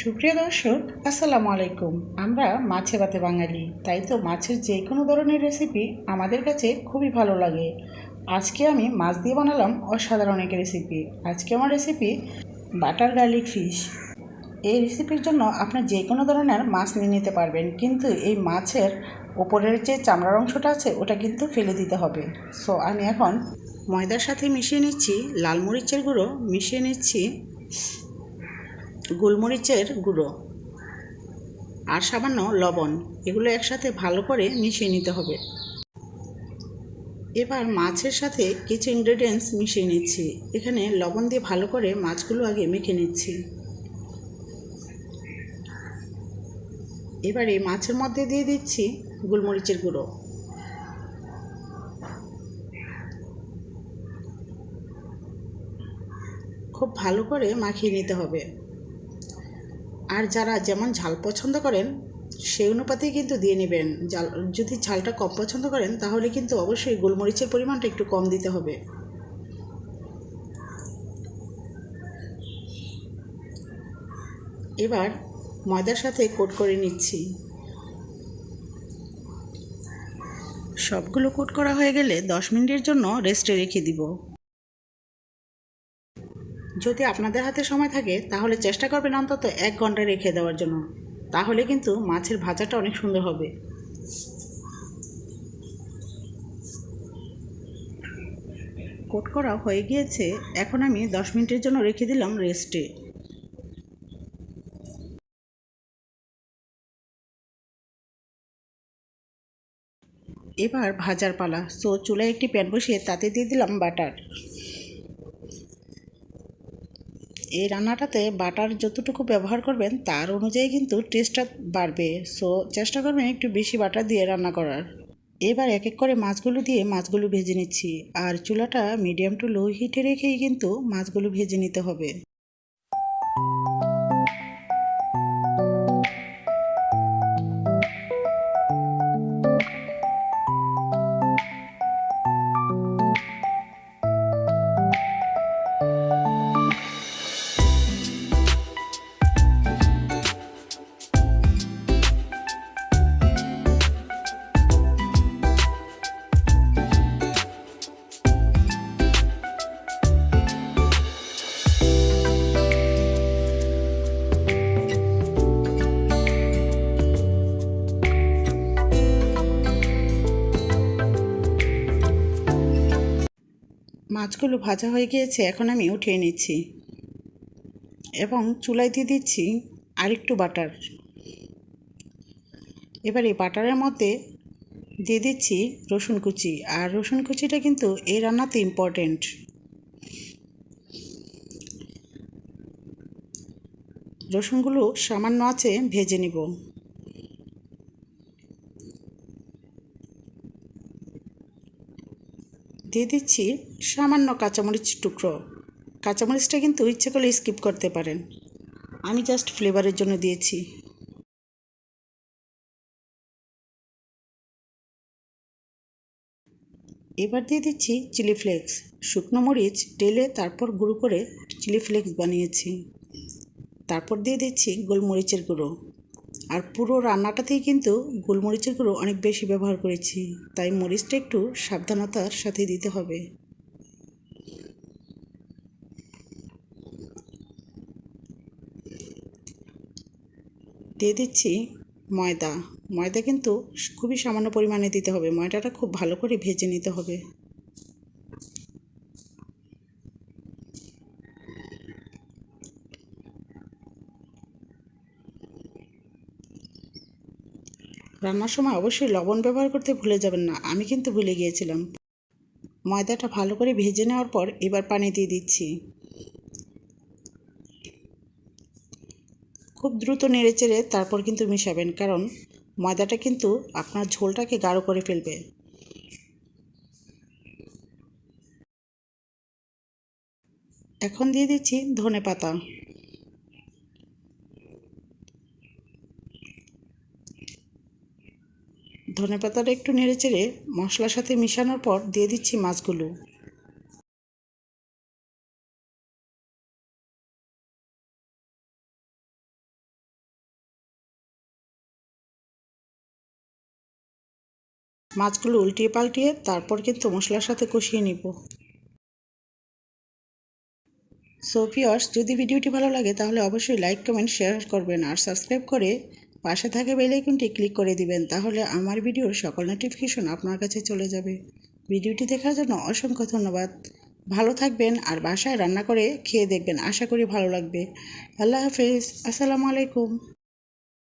সুপ্রিয় দর্শক, আসসালামু আলাইকুম। আমরা মাছে ভাতে বাঙালি, তাই তো মাছের যে কোনো ধরনের রেসিপি আমাদের কাছে খুবই ভালো লাগে। আজকে আমি মাছ দিয়ে বানালাম অসাধারণ এক রেসিপি আজকে আমার রেসিপি বাটার গার্লিক ফিশ এই রেসিপির জন্য আপনার যে কোনো ধরনের মাছ নিয়ে নিতে পারবেন, কিন্তু এই মাছের ওপরের যে চামড়ার অংশটা আছে, ওটা কিন্তু ফেলে দিতে হবে। সো আমি এখন ময়দার সাথে মিশিয়ে নিচ্ছি, লাল মরিচের গুঁড়ো মিশিয়ে নিচ্ছি। গোলমরিচের গুঁড়ো আর সামান্য লবণ, এগুলো একসাথে ভালো করে মিশিয়ে নিতে হবে। এবার মাছের সাথে কিছু ইনগ্রেডিয়েন্টস মিশিয়ে নিচ্ছি। এখানে লবণ দিয়ে ভালো করে মাছগুলো আগে মেখে নিচ্ছি। এবার এই মাছের মধ্যে দিয়ে দিচ্ছি গোলমরিচের গুঁড়ো। খুব ভালো করে মাখিয়ে নিতে হবে। আর যারা যেমন ঝাল পছন্দ করেন, সেই অনুপাতেই কিন্তু দিয়ে নেবেন। জাল যদি ঝালটা কম পছন্দ করেন, তাহলে কিন্তু অবশ্যই গোলমরিচের পরিমাণটা একটু কম দিতে হবে। এবার ময়দার সাথে কোট করে নিচ্ছি। সবগুলো কোট করা হয়ে গেলে দশ মিনিটের জন্য রেস্টে রেখে দিব। যদি আপনাদের হাতে সময় থাকে, তাহলে চেষ্টা করবেন অন্তত এক ঘণ্টা রেখে দেওয়ার জন্য। তাহলে কিন্তু মাছের ভাজাটা অনেক সুন্দর হবে। কোট করা হয়ে গিয়েছে। এখন আমি দশ মিনিটের জন্য রেখে দিলাম রেস্টে। এবার ভাজার পালা। সো চুলায় একটি প্যান বসিয়ে তাতে দিয়ে দিলাম বাটার। এই রান্নাটাতে বাটার যতটুকু ব্যবহার করবেন তার অনুযায়ী কিন্তু টেস্টটা বাড়বে। সো চেষ্টা করবেন একটু বেশি বাটার দিয়ে রান্না করার। এবার এক এক করে মাছগুলো দিয়ে মাছগুলো ভেজে নিচ্ছি। আর চুলাটা মিডিয়াম টু লো হিটে রেখেই কিন্তু মাছগুলো ভেজে নিতে হবে। মাছগুলো ভাজা হয়ে গিয়েছে, এখন আমি উঠিয়ে নিচ্ছি। এবং চুলায় দিয়ে দিচ্ছি আরেকটু বাটার। এবার এই বাটারের মধ্যে দিয়ে দিচ্ছি রসুন কুচি, আর রসুন কুচিটা কিন্তু এই রান্নাতে ইম্পর্টেন্ট রসুনগুলো সামান্য আছে, ভেজে নিব। দিয়ে দিচ্ছি সামান্য কাঁচামরিচ টুকরো। কাঁচামরিচটা কিন্তু ইচ্ছে করলে স্কিপ করতে পারেন। আমি জাস্ট ফ্লেভারের জন্য দিয়েছি। এবার দিয়ে দিচ্ছি চিলি ফ্লেক্স শুকনো মরিচ টেলে তারপর গুঁড়ো করে চিলি ফ্লেক্স বানিয়েছি। তারপর দিয়ে দিচ্ছি গোলমরিচের গুঁড়ো। আর পুরো রান্নাটাতেই কিন্তু গোলমরিচের গুঁড়ো অনেক বেশি ব্যবহার করেছি। তাই মরিচটা একটু সাবধানতার সাথে দিতে হবে। দিয়ে দিচ্ছি ময়দা। ময়দা কিন্তু খুবই সামান্য পরিমাণে দিতে হবে। ময়দাটা খুব ভালো করে ভেজে নিতে হবে। রান্নার সময় অবশ্যই লবণ ব্যবহার করতে ভুলে যাবেন না। আমি কিন্তু ভুলে গিয়েছিলাম। ময়দাটা ভালো করে ভেজে নেওয়ার পর এবার পানি দিয়ে দিচ্ছি। খুব দ্রুত নেড়ে চেড়ে তারপর কিন্তু মিশাবেন, কারণ ময়দাটা কিন্তু আপনার ঝোলটাকে গাঢ় করে ফেলবে। এখন দিয়ে দিচ্ছি ধনে পাতা। ধনে পাতাটা একটু নেড়ে চেড়ে মশলার সাথে মিশানোর পর দিয়ে দিচ্ছি মাছগুলো। মাছগুলো উল্টিয়ে পাল্টিয়ে তারপর কিন্তু মশলার সাথে কষিয়ে নিব। সোফিয়স যদি ভিডিওটি ভালো লাগে তাহলে অবশ্যই লাইক, কমেন্ট, শেয়ার করবেন আর সাবস্ক্রাইব করে পাশে থাকা বেল আইকনটি ক্লিক করে দিবেন, তাহলে আমার ভিডিওর সকল নোটিফিকেশন আপনার কাছে চলে যাবে। ভিডিওটি দেখার জন্য অসংখ্য ধন্যবাদ। ভালো থাকবেন আর বাসায় রান্না করে খেয়ে দেখবেন। আশা করি ভালো লাগবে। আল্লাহ হাফেজ। আসসালামু আলাইকুম।